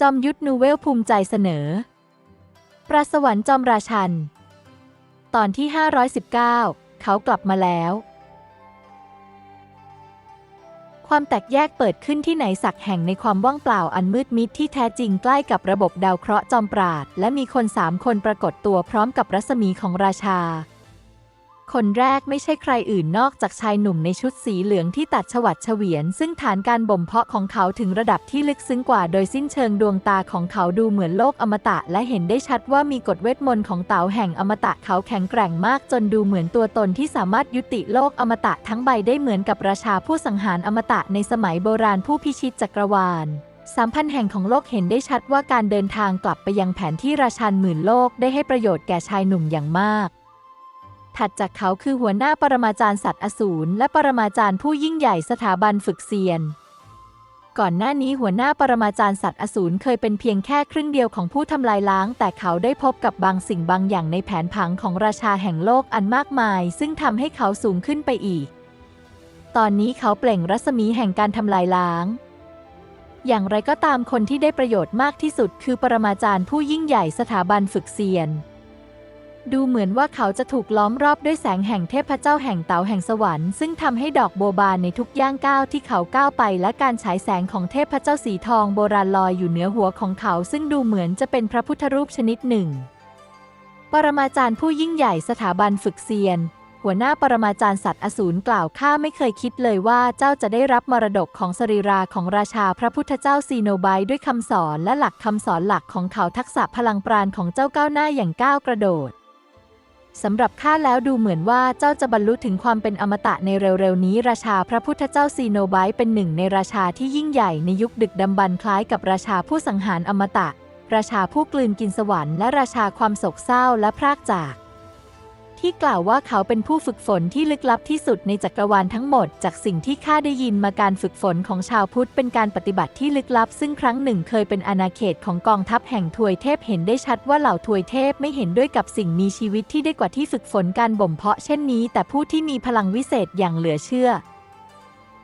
จอมยุทธนูเวลภูมิใจเสนอ ปราสวรรค์จอมราชัน ตอนที่ 519 เขากลับมาแล้ว ความแตกแยกเปิดขึ้นที่ไหนสักแห่งในความว่างเปล่าอันมืดมิดที่แท้จริงใกล้กับระบบดาวเคราะห์จอมปราด และมีคนสามคนปรากฏตัวพร้อมกับรัศมีของราชา คนแรกไม่ใช่ใครอื่นนอกจากชายหนุ่มในชุดสีเหลืองที่ตัดฉวัดเฉวียน ซึ่งฐานการบ่มเพาะของเขาถึงระดับที่ลึกซึ้งกว่าโดยสิ้นเชิงดวงตาของเขาดูเหมือนโลกอมตะ และเห็นได้ชัดว่ามีกฎเวทมนต์ของเต๋าแห่งอมตะเขาแข็งแกร่งมากจนดูเหมือนตัวตนที่สามารถยุติโลกอมตะทั้งใบได้เหมือนกับราชาผู้สังหารอมตะในสมัยโบราณผู้พิชิตจักรวาลสามพันแห่งของโลกเห็นได้ชัดว่าการเดินทางกลับไปยังแผนที่ราชันหมื่นโลกได้ให้ประโยชน์แก่ชายหนุ่มอย่างมาก ถัดจากเขาคือหัวหน้าปรมาจารย์สัตว์อสูรและปรมาจารย์ผู้ยิ่งใหญ่สถาบันฝึกเซียน ก่อนหน้านี้หัวหน้าปรมาจารย์สัตว์อสูรเคยเป็นเพียงแค่ครึ่งเดียวของผู้ทำลายล้าง แต่เขาได้พบกับบางสิ่งบางอย่างในแผนผังของราชาแห่งโลกอันมากมาย ซึ่งทำให้เขาสูงขึ้นไปอีก ตอนนี้เขาเปล่งรัศมีแห่งการทำลายล้าง อย่างไรก็ตามคนที่ได้ประโยชน์มากที่สุด คือปรมาจารย์ผู้ยิ่งใหญ่สถาบันฝึกเซียน ดูเหมือนว่าเขาจะถูกล้อมรอบด้วยแสงแห่งเทพเจ้าแห่งเต๋าแห่งสวรรค์ ซึ่งทำให้ดอกโบบานในทุกย่างก้าวที่เขาก้าวไป และการฉายแสงของเทพเจ้าสีทองโบราณลอยอยู่เหนือหัวของเขา ซึ่งดูเหมือนจะเป็นพระพุทธรูปชนิดหนึ่ง ปรมาจารย์ผู้ยิ่งใหญ่สถาบันฝึกเซียน หัวหน้าปรมาจารย์สัตว์อสูรกล่าวข้าไม่เคยคิดเลยว่าเจ้าจะได้รับมรดกของสรีราของราชาพระพุทธเจ้าซีโนไบด้วยคำสอนและหลักคำสอนหลักของเขาทักษะพลังปราณของเจ้าก้าวหน้าอย่างก้าวกระโดด สำหรับข้าแล้วดูเหมือนว่าเจ้าจะบรรลุถึงความเป็นอมตะในเร็วๆนี้ ราชาพระพุทธเจ้าซีโนไบายเป็นหนึ่งในราชาที่ยิ่งใหญ่ในยุคดึกดำบรรพ์คล้ายกับราชาผู้สังหารอมตะ ราชาผู้กลืนกินสวรรค์และราชาความโศกเศร้าและพรากจาก ที่กล่าวว่าเขาเป็นผู้ฝึกฝนที่ลึกลับที่สุดในจักรวาลทั้งหมด จากสิ่งที่ข้าได้ยินมาการฝึกฝนของชาวพุทธเป็นการปฏิบัติที่ลึกลับ ซึ่งครั้งหนึ่งเคยเป็นอาณาเขตของกองทัพแห่งทวยเทพเห็นได้ชัดว่าเหล่าทวยเทพไม่เห็นด้วยกับสิ่งมีชีวิตที่ได้กว่าที่ฝึกฝนการบ่มเพาะเช่นนี้ แต่ผู้ที่มีพลังวิเศษอย่างเหลือเชื่อ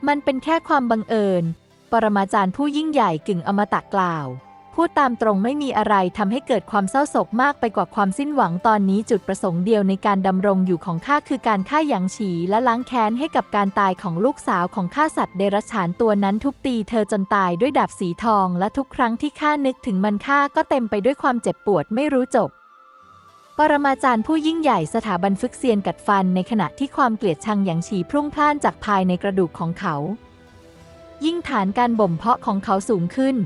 มันเป็นแค่ความบังเอิญ ปรมาจารย์ผู้ยิ่งใหญ่กึ่งอมตะกล่าว พูดตามตรงไม่มีอะไรทำให้เกิดความเศร้าโศกมากไปกว่าความสิ้นหวังตอนนี้จุดประสงค์เดียวในการดำรงอยู่ของข้าคือการฆ่าหยางฉีและล้างแค้นให้กับการตายของลูกสาวของข้าสัตว์เดรัจฉานตัวนั้นทุบตีเธอจนตายด้วยดาบสีทอง และทุกครั้งที่ข้านึกถึงมันข้าก็เต็มไปด้วยความเจ็บปวดไม่รู้จบปรมาจารย์ผู้ยิ่งใหญ่สถาบันฝึกเซียนกัดฟันในขณะที่ความเกลียดชังหยางฉีพรุ่งพล่านจากภายในกระดูกของเขา ยิ่งฐานการบ่มเพาะของเขาสูงขึ้น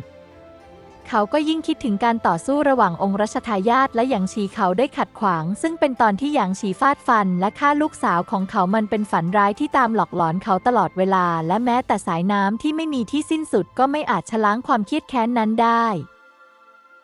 เขาก็ยิ่งคิดถึงการต่อสู้ระหว่างองค์รัชทายาทและหยางฉีเขาได้ขัดขวาง ซึ่งเป็นตอนที่หยางฉีฟาดฟัน และฆ่าลูกสาวของเขามันเป็นฝันร้ายที่ตามหลอกหลอนเขาตลอดเวลา และแม้แต่สายน้ำที่ไม่มีที่สิ้นสุดก็ไม่อาจชะล้างความเครียดแค้นนั้นได้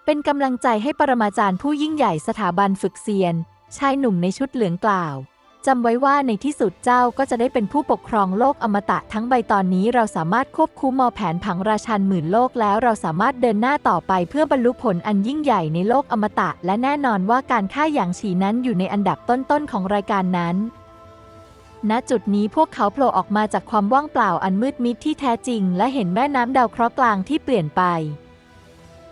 เป็นกำลังใจให้ปรมาจารย์ผู้ยิ่งใหญ่สถาบันฝึกเซียนชายหนุ่มในชุดเหลืองกล่าว จำไว้ว่าในที่สุดเจ้าก็จะได้เป็นผู้ปกครองโลกอมตะทั้งใบตอนนี้เราสามารถควบคุมมอแผนผังราชันหมื่นโลกแล้วเราสามารถเดินหน้าต่อไปเพื่อบรรลุผลอันยิ่งใหญ่ในโลกอมตะ และแน่นอนว่าการฆ่าอย่างฉีนั้นอยู่ในอันดับต้นๆของรายการนั้น ณจุดนี้พวกเขาโผล่ออกมาจากความว่างเปล่าอันมืดมิดที่แท้จริง และเห็นแม่น้ำดาวเคราะห์กลางที่เปลี่ยนไป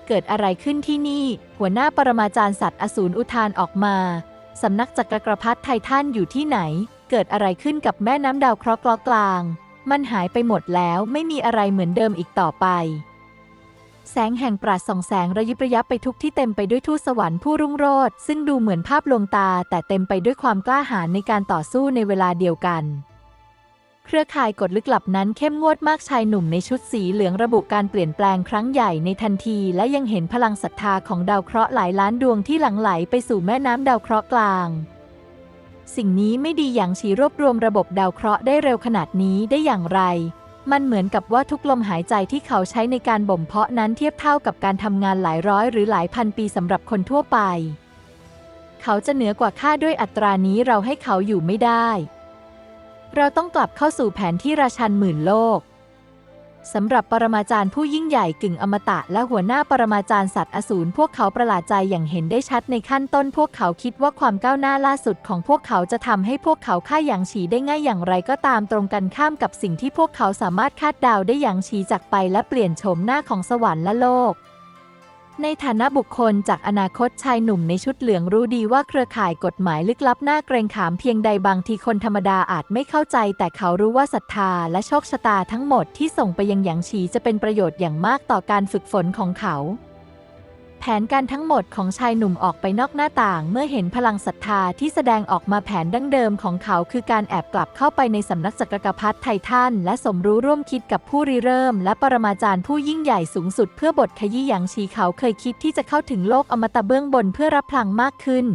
เกิดอะไรขึ้นที่นี่ หัวหน้าปรมาจารย์สัตว์อสูรอุทานออกมา สำนักจักรกรพรรดิไททันอยู่ที่ไหน เกิดอะไรขึ้นกับแม่น้ำดาวเคราะห์กลาง มันหายไปหมดแล้วไม่มีอะไรเหมือนเดิมอีกต่อไป แสงแห่งปราดส่องแสงระยิบระยับไปทุกที่เต็มไปด้วยทูตสวรรค์ผู้รุ่งโรจน์ซึ่งดูเหมือนภาพลวงตาแต่เต็มไปด้วยความกล้าหาญในการต่อสู้ในเวลาเดียวกัน เครือข่ายกฎลึกลับนั้นเข้มงวดมากชายหนุ่มในชุดสีเหลืองระบุการเปลี่ยนแปลงครั้งใหญ่ในทันที และยังเห็นพลังศรัทธาของดาวเคราะห์หลายล้านดวงที่หลั่งไหลไปสู่แม่น้ำดาวเคราะห์กลาง สิ่งนี้ไม่ดีอย่างฉีรวบรวมระบบดาวเคราะห์ได้เร็วขนาดนี้ได้อย่างไร มันเหมือนกับว่าทุกลมหายใจที่เขาใช้ในการบ่มเพาะนั้นเทียบเท่ากับการทำงานหลายร้อยหรือหลายพันปีสำหรับคนทั่วไป เขาจะเหนือกว่าข้าด้วยอัตรานี้เราให้เขาอยู่ไม่ได้ เราต้องกลับเข้าสู่แผนที่ราชันหมื่นโลกสำหรับปรมาจารย์ผู้ยิ่งใหญ่กึ่งอมตะและหัวหน้าปรมาจารย์สัตว์อสูรพวกเขาประหลาดใจอย่างเห็นได้ชัดในขั้นต้น พวกเขาคิดว่าความก้าวหน้าล่าสุดของพวกเขาจะทำให้พวกเขาฆ่าหยางฉีได้ง่ายอย่างไรก็ตามตรงกันข้ามกับสิ่งที่พวกเขาสามารถคาดเดาได้อย่างฉีจากไปและเปลี่ยนโฉมหน้าของสวรรค์และโลก ในฐานะบุคคลจากอนาคตชายหนุ่มในชุดเหลืองรู้ดีว่าเครือข่ายกฎหมายลึกลับน่าเกรงขามเพียงใดบางทีคนธรรมดาอาจไม่เข้าใจ แต่เขารู้ว่าศรัทธาและโชคชะตาทั้งหมดที่ส่งไปยังหยางฉีจะเป็นประโยชน์อย่างมากต่อการฝึกฝนของเขา แผนการทั้งหมดของชายหนุ่มออกไปนอกหน้าต่าง เมื่อเห็นพลังศรัทธาที่แสดงออกมาแผนดั้งเดิมของเขาคือการแอบกลับเข้าไปในสำนักจักรพรรดิไททันและสมรู้ร่วมคิดกับผู้ริเริ่ม และปรมาจารย์ผู้ยิ่งใหญ่สูงสุดเพื่อบทขยี้หยางชีเขาเคยคิดที่จะเข้าถึงโลกอมตะเบื้องบนเพื่อรับพลังมากขึ้น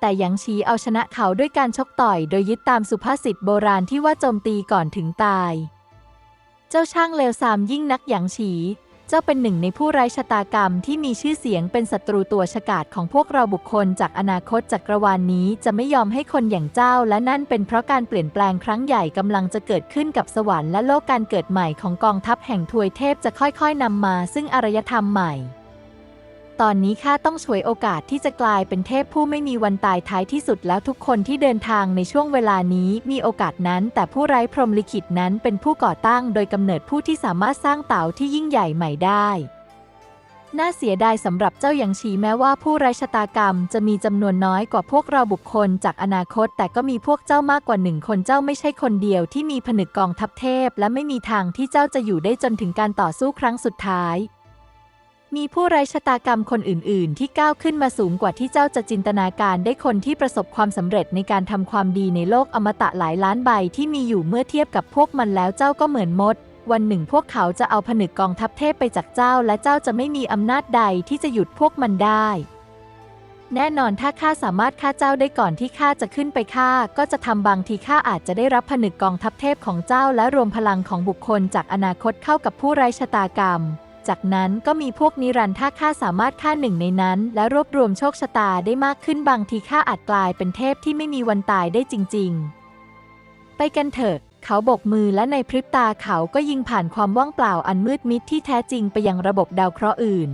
แต่หยางชีเอาชนะเขาด้วยการชกต่อย โดยยึดตามสุภาษิตโบราณที่ว่าโจมตีก่อนถึงตาย เจ้าช่างเลวทรามยิ่งนักหยางฉี จ้าเป็นหนึ่งในผู้ไร้ชะตากรรมที่มีชื่อเสียงเป็นศัตรูตัวฉกาจของพวกเราบุคคลจากอนาคตจักรวาลนนี้จะไม่ยอมให้คนอย่างเจ้า และนั่นเป็นเพราะการเปลี่ยนแปลงครั้งใหญ่กำลังจะเกิดขึ้นกับสวรรค์และโลกการเกิดใหม่ของกองทัพแห่งทวยเทพจะค่อยๆนำมาซึ่งอารยธรรมใหม่ ตอนนี้ข้าต้องฉวยโอกาสที่จะกลายเป็นเทพผู้ไม่มีวันตายท้ายที่สุดแล้วทุกคนที่เดินทางในช่วงเวลานี้มีโอกาสนั้น แต่ผู้ไร้พรหมลิขิตนั้นเป็นผู้ก่อตั้งโดยกำเนิดผู้ที่สามารถสร้างเต่าที่ยิ่งใหญ่ใหม่ได้น่าเสียดายสำหรับเจ้าหยางชีแม้ว่าผู้ไร้ชะตากรรมจะมีจำนวนน้อยกว่าพวกเราบุคคลจากอนาคต แต่ก็มีพวกเจ้ามากกว่าหนึ่งคนเจ้าไม่ใช่คนเดียวที่มีผนึกกองทัพเทพ และไม่มีทางที่เจ้าจะอยู่ได้จนถึงการต่อสู้ครั้งสุดท้าย มีผู้ไร้ชะตากรรมคนอื่น ๆ ที่ก้าวขึ้นมาสูงกว่าที่เจ้าจะจินตนาการได้คนที่ประสบความสำเร็จในการทำความดีในโลกอมตะหลายล้านใบที่มีอยู่เมื่อเทียบกับพวกมันแล้วเจ้าก็เหมือนมด วันหนึ่งพวกเขาจะเอาผนึกกองทัพเทพไปจากเจ้า และเจ้าจะไม่มีอำนาจใดที่จะหยุดพวกมันได้ แน่นอนถ้าข้าสามารถฆ่าเจ้าได้ก่อนที่ข้าจะขึ้นไปฆ่า ก็จะทำบางทีข้าอาจจะได้รับผนึกกองทัพเทพของเจ้า และรวมพลังของบุคคลจากอนาคตเข้ากับผู้ไร้ชะตากรรม จากนั้นก็มีพวกนิรันท่าข้าสามารถฆ่าหนึ่งในนั้น และรวบรวมโชคชะตาได้มากขึ้นบางทีข้าอาจกลายเป็นเทพที่ไม่มีวันตายได้จริง ๆ ไปกันเถอะ เขาโบกมือและในพริบตาเขาก็ยิงผ่านความว่างเปล่าอันมืดมิดที่แท้จริงไปยังระบบดาวเคราะห์อื่น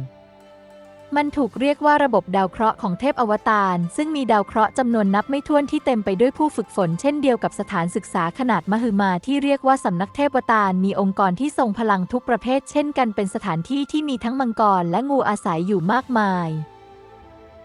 มันถูกเรียกว่าระบบดาวเคราะห์ของเทพอวตารซึ่งมีดาวเคราะห์จำนวนนับไม่ถ้วนที่เต็มไปด้วยผู้ฝึกฝน เช่นเดียวกับสถานศึกษาขนาดมหึมาที่เรียกว่าสำนักเทพอวตารมีองค์กรที่ทรงพลังทุกประเภท เช่นกันเป็นสถานที่ที่มีทั้งมังกรและงูอาศัยอยู่มากมาย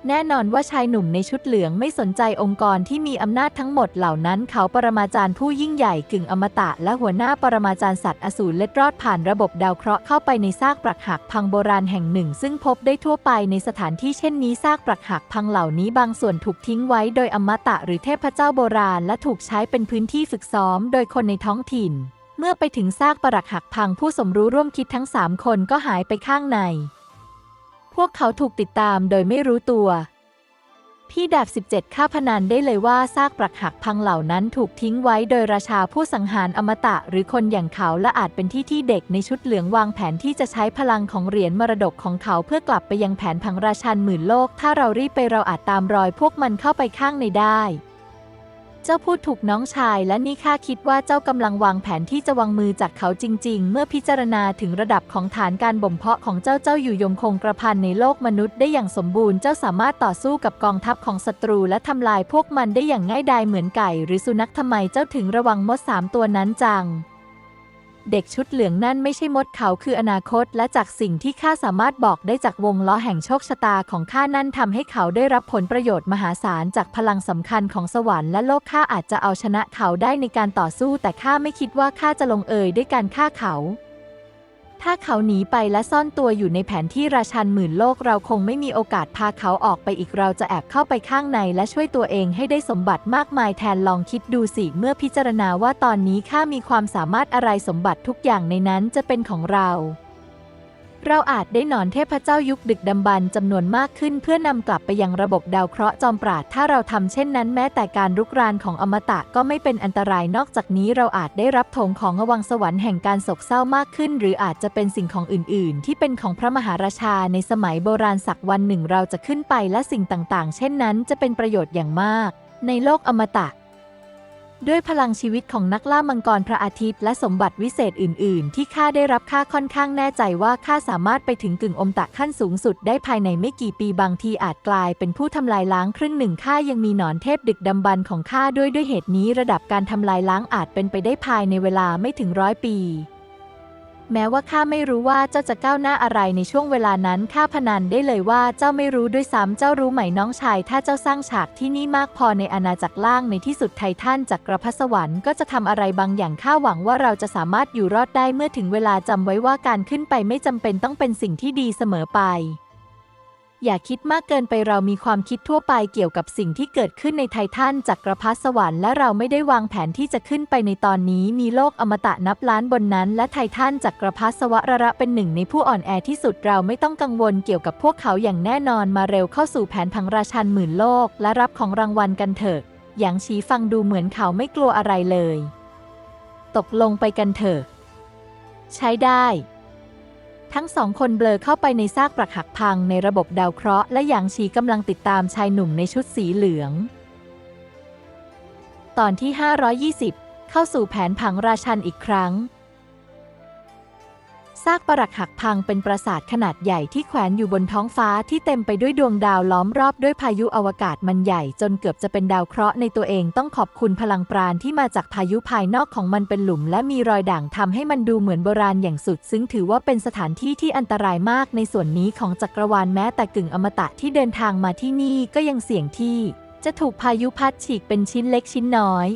แน่นอนว่าชายหนุ่มในชุดเหลืองไม่สนใจองค์กรที่มีอำนาจทั้งหมดเหล่านั้น เขาปรมาจารย์ผู้ยิ่งใหญ่กึ่งอมตะ และหัวหน้าปรมาจารย์สัตว์อสูรเล็ดรอดผ่านระบบดาวเคราะห์เข้าไปในซากปรักหักพังโบราณแห่งหนึ่ง ซึ่งพบได้ทั่วไปในสถานที่เช่นนี้ซากปรักหักพังเหล่านี้บางส่วนถูกทิ้งไว้โดยอมตะ หรือเทพเจ้าโบราณ และถูกใช้เป็นพื้นที่ฝึกซ้อม โดยคนในท้องถิ่น เมื่อไปถึงซากปรักหักพังผู้สมรู้ร่วมคิดทั้งสามคนก็หายไปข้างใน พวกเขาถูกติดตามโดยไม่รู้ตัว พี่ดาบ 17 ข้าพนันได้เลยว่าซากปรักหักพังเหล่านั้นถูกทิ้งไว้โดยราชาผู้สังหารอมตะ หรือคนอย่างเขาและอาจเป็นที่ที่เด็กในชุดเหลืองวางแผนที่จะใช้พลังของเหรียญมรดกของเขาเพื่อกลับไปยังแผนพังราชันหมื่นโลก ถ้าเรารีบไปเราอาจตามรอยพวกมันเข้าไปข้างในได้ เจ้าพูดถูกน้องชายและนี่ข้าคิดว่าเจ้ากำลังวางแผนที่จะวางมือจากเขาจริง ๆ เมื่อพิจารณาถึงระดับของฐานการบ่มเพาะของเจ้าเจ้าอยู่ยงคงกระพันในโลกมนุษย์ได้อย่างสมบูรณ์เจ้าสามารถต่อสู้กับกองทัพของศัตรูและทำลายพวกมันได้อย่างง่ายดายเหมือนไก่ หรือสุนัขทำไมเจ้าถึงระวังมดสามตัวนั้นจัง เด็กชุดเหลืองนั่นไม่ใช่มดเขาคืออนาคต และจากสิ่งที่ข้าสามารถบอกได้จากวงล้อแห่งโชคชะตาของข้านั่นทำให้เขาได้รับผลประโยชน์มหาศาลจากพลังสำคัญของสวรรค์และโลกข้าอาจจะเอาชนะเขาได้ในการต่อสู้ แต่ข้าไม่คิดว่าข้าจะลงเอยด้วยการฆ่าเขา ถ้าเขาหนีไปและซ่อนตัวอยู่ในแผนที่ราชันหมื่นโลกเราคงไม่มีโอกาสพาเขาออกไปอีกเราจะแอบเข้าไปข้างในและช่วยตัวเองให้ได้สมบัติมากมายแทนลองคิดดูสิเมื่อพิจารณาว่าตอนนี้ข้ามีความสามารถอะไรสมบัติทุกอย่างในนั้นจะเป็นของเรา เราอาจได้หนอนเทพเจ้ายุคดึกดำบรรพ์จำนวนมากขึ้น เพื่อนำกลับไปยังระบบดาวเคราะห์จอมปราดถ้าเราทำเช่นนั้นแม้แต่การรุกรานของอมตะก็ไม่เป็นอันตรายนอกจากนี้เราอาจได้รับธงของอวังสวรรค์แห่งการโศกเศร้ามากขึ้น หรืออาจจะเป็นสิ่งของอื่น ๆ ที่เป็นของพระมหาราชาในสมัยโบราณสักวันหนึ่งเราจะขึ้นไปและสิ่งต่าง ๆ เช่นนั้นจะเป็นประโยชน์อย่างมาก ในโลกอมตะ ด้วยพลังชีวิตของนักล่ามังกรพระอาทิตย์และสมบัติวิเศษอื่น ๆ ที่ข้าได้รับข้าค่อนข้างแน่ใจว่าข้าสามารถไปถึงกึ่งอมตะขั้นสูงสุดได้ภายในไม่กี่ปีบางทีอาจกลายเป็นผู้ทำลายล้างครึ่งหนึ่งข้ายังมีหนอนเทพดึกดำบรรของข้าด้วยด้วยเหตุนี้ระดับการทำลายล้างอาจเป็นไปได้ภายในเวลาไม่ถึงร้อยปี แม้ว่าข้าไม่รู้ว่าเจ้าจะก้าวหน้าอะไรในช่วงเวลานั้นข้าพนันได้เลยว่าเจ้าไม่รู้ด้วยซ้ำเจ้ารู้ไหมน้องชาย ถ้าเจ้าสร้างฉากที่นี่มากพอในอาณาจักรล่างในที่สุดไททันจากกระพัสวรรค์ก็จะทำอะไรบางอย่างข้าหวังว่าเราจะสามารถอยู่รอดได้เมื่อถึงเวลาจำไว้ว่าการขึ้นไปไม่จำเป็นต้องเป็นสิ่งที่ดีเสมอไป อย่าคิดมากเกินไปเรามีความคิดทั่วไปเกี่ยวกับสิ่งที่เกิดขึ้นในไททันจากกระพัสวรรค์และเราไม่ได้วางแผนที่จะขึ้นไปในตอนนี้ มีโลกอมตะนับล้านบนนั้น และไททันจากกระพัสวรระเป็นหนึ่งในผู้อ่อนแอที่สุดเราไม่ต้องกังวลเกี่ยวกับพวกเขาอย่างแน่นอนมาเร็วเข้าสู่แผนพังราชันหมื่นโลก และรับของรางวัลกันเถอะหยางชีฟังดูเหมือนเขาไม่กลัวอะไรเลย ตกลงไปกันเถอะ ใช้ได้ ทั้งสองคนเบลอเข้าไปในซากปรักหักพังในระบบดาวเคราะห์และหยางชีกำลังติดตามชายหนุ่มในชุดสีเหลือง ตอนที่ 520 เข้าสู่แผนผังราชันอีกครั้ง ซากปรักหักพังเป็นปราสาทขนาดใหญ่ที่แขวนอยู่บนท้องฟ้าที่เต็มไปด้วยดวงดาวล้อมรอบด้วยพายุอวกาศมันใหญ่ จนเกือบจะเป็นดาวเคราะห์ในตัวเองต้องขอบคุณพลังปราณที่มาจากพายุภายนอกของมันเป็นหลุม และมีรอยด่างทำให้มันดูเหมือนโบราณอย่างสุด ซึ่งถือว่าเป็นสถานที่ที่อันตรายมากในส่วนนี้ของจักรวาลแม้แต่กึ่งอมตะที่เดินทางมาที่นี่ก็ยังเสี่ยงที่ จะถูกพายุพัดฉีกเป็นชิ้นเล็กชิ้นน้อย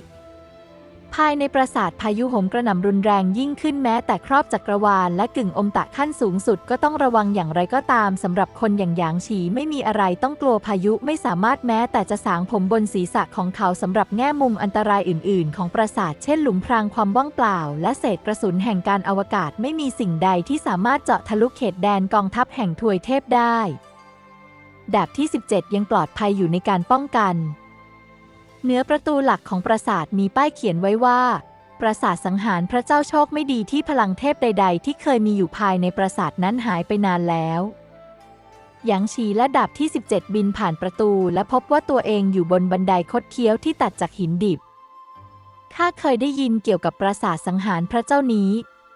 ภายในปราสาทพายุโหมกระหน่ำรุนแรงยิ่งขึ้นแม้แต่ครอบจักรวาลและกึ่งอมตะขั้นสูงสุดก็ต้องระวังอย่างไรก็ตามสำหรับคนอย่างหยางฉีไม่มีอะไรต้องกลัวพายุไม่สามารถแม้แต่จะสางผมบนศีรษะของเขาสำหรับแง่มุมอันตรายอื่น ๆ ของปราสาทเช่นหลุมพรางความว่างเปล่า และเศษกระสุนแห่งการอวกาศไม่มีสิ่งใดที่สามารถเจาะทะลุเขตแดนกองทัพแห่งทวยเทพได้ดาบที่ 17 ยังปลอดภัยอยู่ในการป้องกัน เหนือประตูหลักของปราสาทมีป้ายเขียนไว้ว่า ปราสาทสังหารพระเจ้าโชคไม่ดีที่พลังเทพใด ๆ ที่เคยมีอยู่ภายในปราสาทนั้นหายไปนานแล้วหยางชีและดาบที่ 17 บินผ่านประตู และพบว่าตัวเองอยู่บนบันไดคดเคี้ยวที่ตัดจากหินดิบ ข้าเคยได้ยินเกี่ยวกับปราสาทสังหารพระเจ้านี้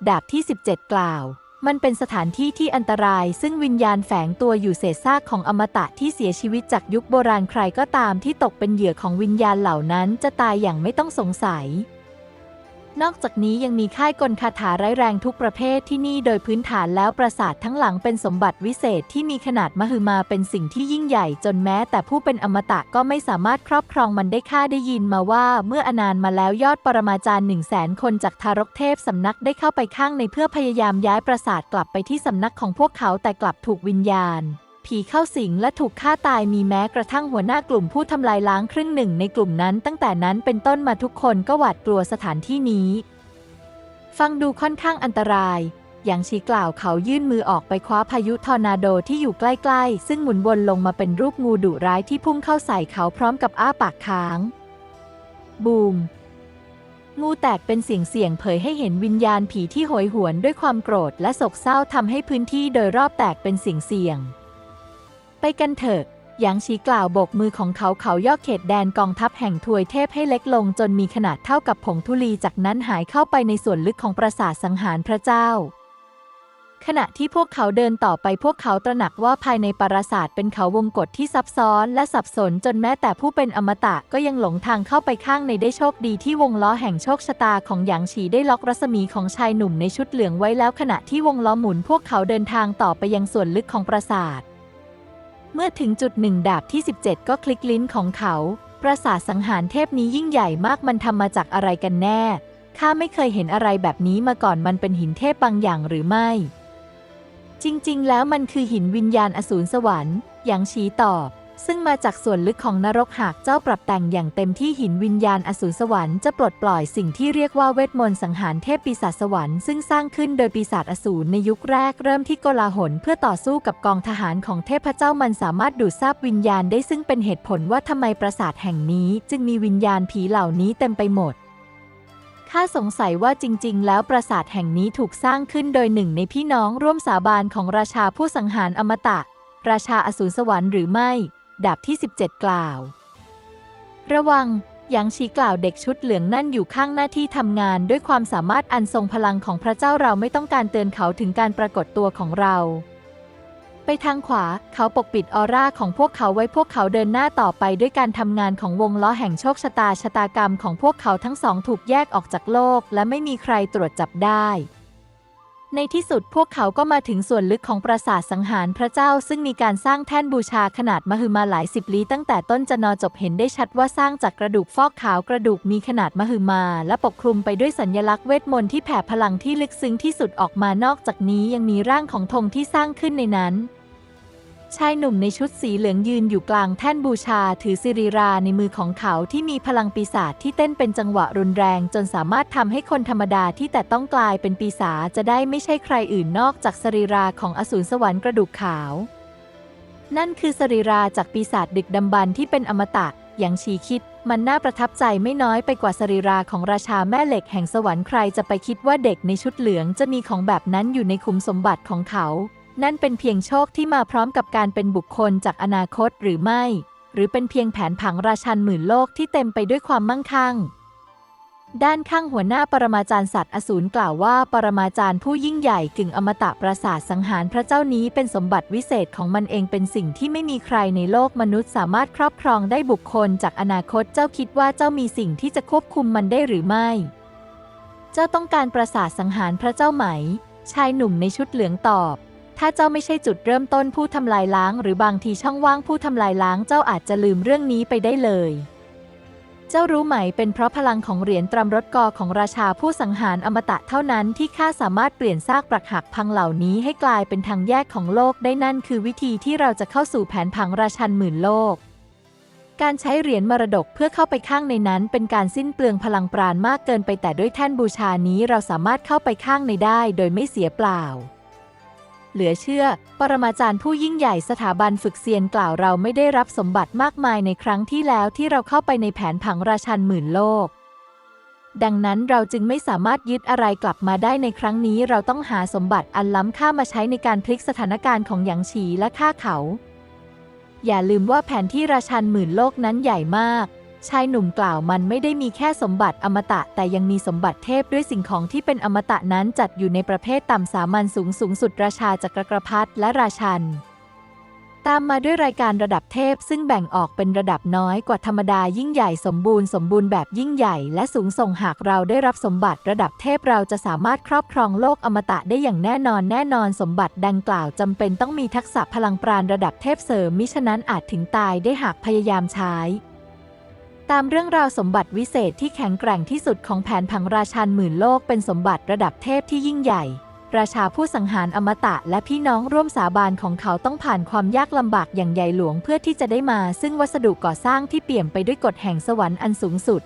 ดาบที่ 17 กล่าว มันเป็นสถานที่ที่อันตราย ซึ่งวิญญาณแฝงตัวอยู่เศษซากของอมตะที่เสียชีวิตจากยุคโบราณใครก็ตามที่ตกเป็นเหยื่อของวิญญาณเหล่านั้นจะตายอย่างไม่ต้องสงสัย นอกจากนี้ยังมีค่ายกลคาถาร้ายแรงทุกประเภทที่นี่โดยพื้นฐานแล้วปราสาททั้งหลังเป็นสมบัติวิเศษที่มีขนาดมหึมาเป็นสิ่งที่ยิ่งใหญ่จนแม้แต่ผู้เป็นอมตะก็ไม่สามารถครอบครองมันได้ค่าได้ยินมาว่า เมื่ออนานมาแล้วยอดปรมาจารย์หนึ่งแสนคนจากทารกเทพสำนักได้เข้าไปข้างในเพื่อพยายามย้ายปราสาทกลับไปที่สำนักของพวกเขาแต่กลับถูกวิญญาณ ผีเข้าสิงและถูกฆ่าตายมีแม้กระทั่งหัวหน้ากลุ่มผู้ทำลายล้างครึ่งหนึ่งในกลุ่มนั้น ตั้งแต่นั้นเป็นต้นมาทุกคนก็หวาดกลัวสถานที่นี้ ฟังดูค่อนข้างอันตราย อย่างชีกล่าวเขายื่นมือออกไปคว้าพายุทอร์นาโดที่อยู่ใกล้ๆ ซึ่งหมุนวนลงมาเป็นรูปงูดุร้ายที่พุ่งเข้าใส่เขาพร้อมกับอ้าปากค้าง บูมงูแตกเป็นเสียงเสียงเผยให้เห็นวิญญาณผีที่โหยหวนด้วยความโกรธและโศกเศร้าทำให้พื้นที่โดยรอบแตกเป็นเสียงเสียง ไปกันเถอะหยางชีกล่าวโบกมือของเขาเขาย่อเขตแดนกองทัพแห่งทวยเทพให้เล็กลงจนมีขนาดเท่ากับผงธุลีจากนั้นหายเข้าไปในส่วนลึกของปราสาทสังหารพระเจ้า ขณะที่พวกเขาเดินต่อไปพวกเขาตระหนักว่าภายในปราสาทเป็นเขาวงกฏที่ซับซ้อนและสับสนจนแม้แต่ผู้เป็นอมตะก็ยังหลงทางเข้าไปข้างในได้โชคดีที่วงล้อแห่งโชคชะตาของหยางฉีได้ล็อกรัศมีของชายหนุ่มในชุดเหลืองไว้แล้วขณะที่วงล้อหมุนพวกเขาเดินทางต่อไปยังส่วนลึกของปราสาท เมื่อถึงจุดหนึ่งดาบที่ 17 ก็คลิกลิ้นของเขา ปราสาทสังหารเทพนี้ยิ่งใหญ่มากมันทำมาจากอะไรกันแน่ ข้าไม่เคยเห็นอะไรแบบนี้มาก่อนมันเป็นหินเทพบางอย่างหรือไม่ จริงๆ แล้วมันคือหินวิญญาณอสูรสวรรค์ อย่างชี้ตอบ ซึ่งมาจากส่วนลึกของนรกหากเจ้าปรับแต่งอย่างเต็มที่หินวิญญาณอสูรสวรรค์จะปลดปล่อยสิ่งที่เรียกว่าเวทมนต์สังหารเทพปีศาจสวรรค์ซึ่งสร้างขึ้นโดยปีศาจอสูรในยุคแรกเริ่มที่โกลาหลเพื่อต่อสู้กับกองทหารของเทพเจ้ามันสามารถดูดซาบวิญญาณได้ซึ่งเป็นเหตุผลว่าทำไมปราสาทแห่งนี้ จึงมีวิญญาณผีเหล่านี้เต็มไปหมดข้าสงสัยว่าจริง ๆ แล้วปราสาทแห่งนี้ถูกสร้างขึ้นโดยหนึ่งในพี่น้องร่วมสาบานของราชาผู้สังหารอมตะ ราชาอสูรสวรรค์หรือไม่ ดาบที่ 17 กล่าว ระวังหยางชีกล่าวเด็กชุดเหลืองนั่นอยู่ข้างหน้าที่ทำงานด้วยความสามารถอันทรงพลังของพระเจ้าเราไม่ต้องการเตือนเขาถึงการปรากฏตัวของเรา ไปทางขวาเขาปกปิดออร่าของพวกเขาไว้พวกเขาเดินหน้าต่อไปด้วยการทำงานของวงล้อแห่งโชคชะตาชะตากรรมของพวกเขาทั้งสองถูกแยกออกจากโลก และไม่มีใครตรวจจับได้ ในที่สุดพวกเขาก็มาถึงส่วนลึกของปราสาทสังหารพระเจ้า ซึ่งมีการสร้างแท่นบูชาขนาดมหึมาหลายสิบลี้ตั้งแต่ต้นจะนอจบเห็นได้ชัดว่าสร้างจากกระดูกฟอกขาวกระดูกมีขนาดมหึมา และปกคลุมไปด้วยสัญลักษณ์เวทมนต์ที่แผ่พลังที่ลึกซึ้งที่สุดออกมานอกจากนี้ยังมีร่างของธงที่สร้างขึ้นในนั้น ชายหนุ่มในชุดสีเหลืองยืนอยู่กลางแท่นบูชาถือสิริราในมือของเขาที่มีพลังปีศาจที่เต้นเป็นจังหวะรุนแรงจนสามารถทำให้คนธรรมดาที่แต่ต้องกลายเป็นปีศาจจะได้ไม่ใช่ใครอื่นนอกจากสิรีราของอสูรสวรรค์กระดูกขาว นั่นคือสิรีราจากปีศาจดึกดำบรรที่เป็นอมตะอย่างชีคิด มันน่าประทับใจไม่น้อยไปกว่าสรีราของราชาแม่เหล็กแห่งสวรรค์ใครจะไปคิดว่าเด็กในชุดเหลืองจะมีของแบบนั้นอยู่ในขุมสมบัติของเขา นั่นเป็นเพียงโชคที่มาพร้อมกับการเป็นบุคคลจากอนาคตหรือไม่ หรือเป็นเพียงแผนผังราชันหมื่นโลกที่เต็มไปด้วยความมั่งคั่ง ด้านข้างหัวหน้าปรมาจารย์สัตว์อสูรกล่าวว่า ปรมาจารย์ผู้ยิ่งใหญ่กึ่งอมตะปราสาทสังหารพระเจ้านี้เป็นสมบัติวิเศษของมันเองเป็นสิ่งที่ไม่มีใครในโลกมนุษย์สามารถครอบครองได้บุคคลจากอนาคตเจ้าคิดว่าเจ้ามีสิ่งที่จะควบคุมมันได้หรือไม่ เจ้าต้องการปราสาทสังหารพระเจ้าไหม ชายหนุ่มในชุดเหลืองตอบ ถ้าเจ้าไม่ใช่จุดเริ่มต้นผู้ทำลายล้าง หรือบางทีช่องว่างผู้ทำลายล้างเจ้าอาจจะลืมเรื่องนี้ไปได้เลย เจ้ารู้ไหมเป็นเพราะพลังของเหรียญตรำรถกอของราชาผู้สังหารอมตะเท่านั้นที่ข้าสามารถเปลี่ยนซากปรักหักพังเหล่านี้ให้กลายเป็นทางแยกของโลกได้นั่นคือวิธีที่เราจะเข้าสู่แผนผังราชันหมื่นโลกการใช้เหรียญมรดกเพื่อเข้าไปข้างในนั้นเป็นการสิ้นเปลืองพลังปราณมากเกินไปแต่ด้วยแท่นบูชานี้เราสามารถเข้าไปข้างในได้โดยไม่เสียเปล่า เหลือเชื่อ ปรมาจารย์ผู้ยิ่งใหญ่สถาบันฝึกเซียนกล่าวเราไม่ได้รับสมบัติมากมายในครั้งที่แล้วที่เราเข้าไปในแผนผังราชันหมื่นโลก ดังนั้นเราจึงไม่สามารถยึดอะไรกลับมาได้ในครั้งนี้เราต้องหาสมบัติอันล้ำค่ามาใช้ในการพลิกสถานการณ์ของหยางฉีและข้าเขา อย่าลืมว่าแผนที่ราชันหมื่นโลกนั้นใหญ่มาก ชายหนุ่มกล่าวมันไม่ได้มีแค่สมบัติอมตะ แต่ยังมีสมบัติเทพด้วยสิ่งของที่เป็นอมตะนั้นจัดอยู่ในประเภทต่ำสามัญสูงสูงสุดราชาจักรกรพรรดิและราชัน ตามมาด้วยรายการระดับเทพซึ่งแบ่งออกเป็นระดับน้อยกว่าธรรมดายิ่งใหญ่สมบูรณ์สมบูรณ์แบบยิ่งใหญ่และสูงส่งหากเราได้รับสมบัติระดับเทพเราจะสามารถครอบครองโลกอมตะได้อย่างแน่นอนแน่นอนสมบัติดังกล่าวจำเป็นต้องมีทักษะพลังปราณระดับเทพเสริมมิฉะนั้นอาจถึงตายได้หากพยายามใช้ ตามเรื่องราวสมบัติวิเศษที่แข็งแกร่งที่สุดของแผนผังราชันหมื่นโลกเป็นสมบัติระดับเทพที่ยิ่งใหญ่ ราชาผู้สังหารอมตะและพี่น้องร่วมสาบานของเขาต้องผ่านความยากลำบากอย่างใหญ่หลวงเพื่อที่จะได้มาซึ่งวัสดุก่อสร้างที่เปี่ยมไปด้วยกฎแห่งสวรรค์อันสูงสุด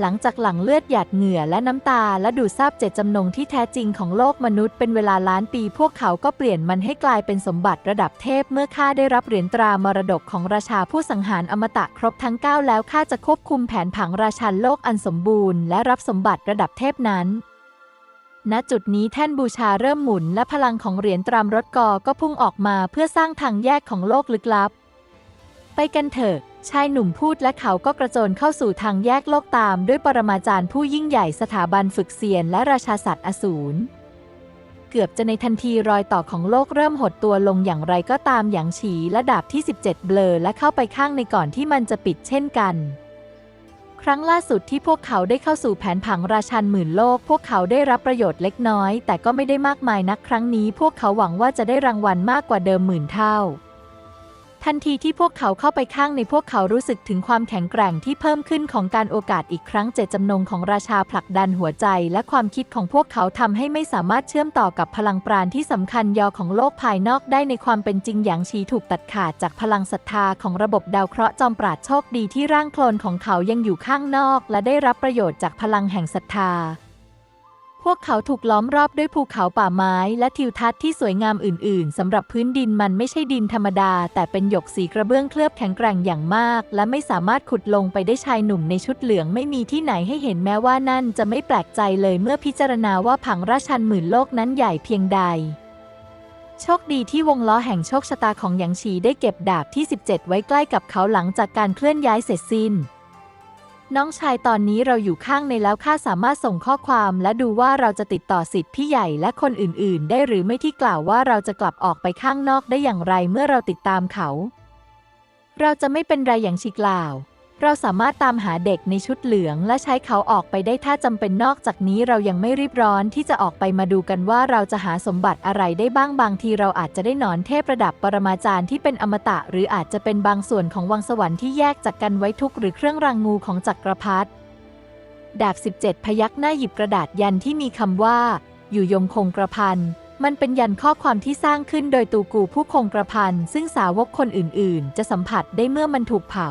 หลังจากหลั่งเลือดหยาดเหงื่อและน้ำตา และดูดซาบเจตจำนงที่แท้จริงของโลกมนุษย์เป็นเวลาล้านปีพวกเขาก็เปลี่ยนมันให้กลายเป็นสมบัติระดับเทพเมื่อข้าได้รับเหรียญตรามรดกของราชาผู้สังหารอมตะครบทั้ง 9 แล้วข้าจะควบคุมแผนผังราชันโลกอันสมบูรณ์และรับสมบัติระดับเทพนั้นณจุดนี้แท่นบูชาเริ่มหมุนและพลังของเหรียญตรามรถกอก็พุ่งออกมาเพื่อสร้างทางแยกของโลกลึกลับ ไปกันเถอะ ชายหนุ่มพูดและเขาก็กระโจนเข้าสู่ทางแยกโลกตามด้วยปรมาจารย์ผู้ยิ่งใหญ่สถาบันฝึกเซียนและราชาสัตว์อสูร เกือบจะในทันทีรอยต่อของโลกเริ่มหดตัวลงอย่างไรก็ตามอย่างฉีและดาบที่ 17 เบลอและเข้าไปข้างในก่อนที่มันจะปิดเช่นกัน ครั้งล่าสุดที่พวกเขาได้เข้าสู่แผนผังราชันหมื่นโลก พวกเขาได้รับประโยชน์เล็กน้อย แต่ก็ไม่ได้มากมายนักครั้งนี้ พวกเขาหวังว่าจะได้รางวัลมากกว่าเดิมหมื่นเท่า ทันทีที่พวกเขาเข้าไปข้างในพวกเขารู้สึกถึงความแข็งแกร่งที่เพิ่มขึ้นของการโอกาสอีกครั้งเจตจำนงของราชาผลักดันหัวใจ และความคิดของพวกเขาทำให้ไม่สามารถเชื่อมต่อกับพลังปราณที่สำคัญยอของโลกภายนอกได้ในความเป็นจริงอย่างชีถูกตัดขาดจากพลังศรัทธาของระบบดาวเคราะห์จอมปราดโชคดีที่ร่างโคลนของเขายังอยู่ข้างนอก และได้รับประโยชน์จากพลังแห่งศรัทธา พวกเขาถูกล้อมรอบด้วยภูเขาป่าไม้และทิวทัศน์ที่สวยงามอื่น ๆ สำหรับพื้นดินมันไม่ใช่ดินธรรมดา แต่เป็นหยกสีกระเบื้องเคลือบแข็งแกร่งอย่างมาก และไม่สามารถขุดลงไปได้ชายหนุ่มในชุดเหลืองไม่มีที่ไหนให้เห็นแม้ว่านั่นจะไม่แปลกใจเลยเมื่อพิจารณาว่าผังราชันหมื่นโลกนั้นใหญ่เพียงใด โชคดีที่วงล้อแห่งโชคชะตาของหยางฉีได้เก็บดาบที่ 17 ไว้ใกล้กับเขาหลังจากการเคลื่อนย้ายเสร็จสิ้น น้องชายตอนนี้เราอยู่ข้างในแล้วข้าสามารถส่งข้อความและดูว่าเราจะติดต่อสิทธิ์พี่ใหญ่และคนอื่น ๆ ได้หรือไม่ที่กล่าวว่าเราจะกลับออกไปข้างนอกได้อย่างไรเมื่อเราติดตามเขา เราจะไม่เป็นไรอย่างชิกล่าว เราสามารถตามหาเด็กในชุดเหลือง และใช้เขาออกไปได้ถ้าจำเป็นนอกจากนี้เรายังไม่รีบร้อนที่จะออกไปมาดูกันว่าเราจะหาสมบัติอะไรได้บ้างบางทีเราอาจจะได้หนอนเทพประดับปรมาจารย์ที่เป็นอมตะ หรืออาจจะเป็นบางส่วนของวังสวรรค์ที่แยกจากกันไว้ทุกหรือเครื่องรางงูของจักรพรรดิดาบ 17 พยักหน้าหยิบกระดาษยันที่มีคำว่า อยู่ยงคงกระพันมันเป็นยันข้อความที่สร้างขึ้นโดยตูกูผู้คงกระพันซึ่งสาวกคนอื่นๆ จะสัมผัสได้เมื่อมันถูกเผา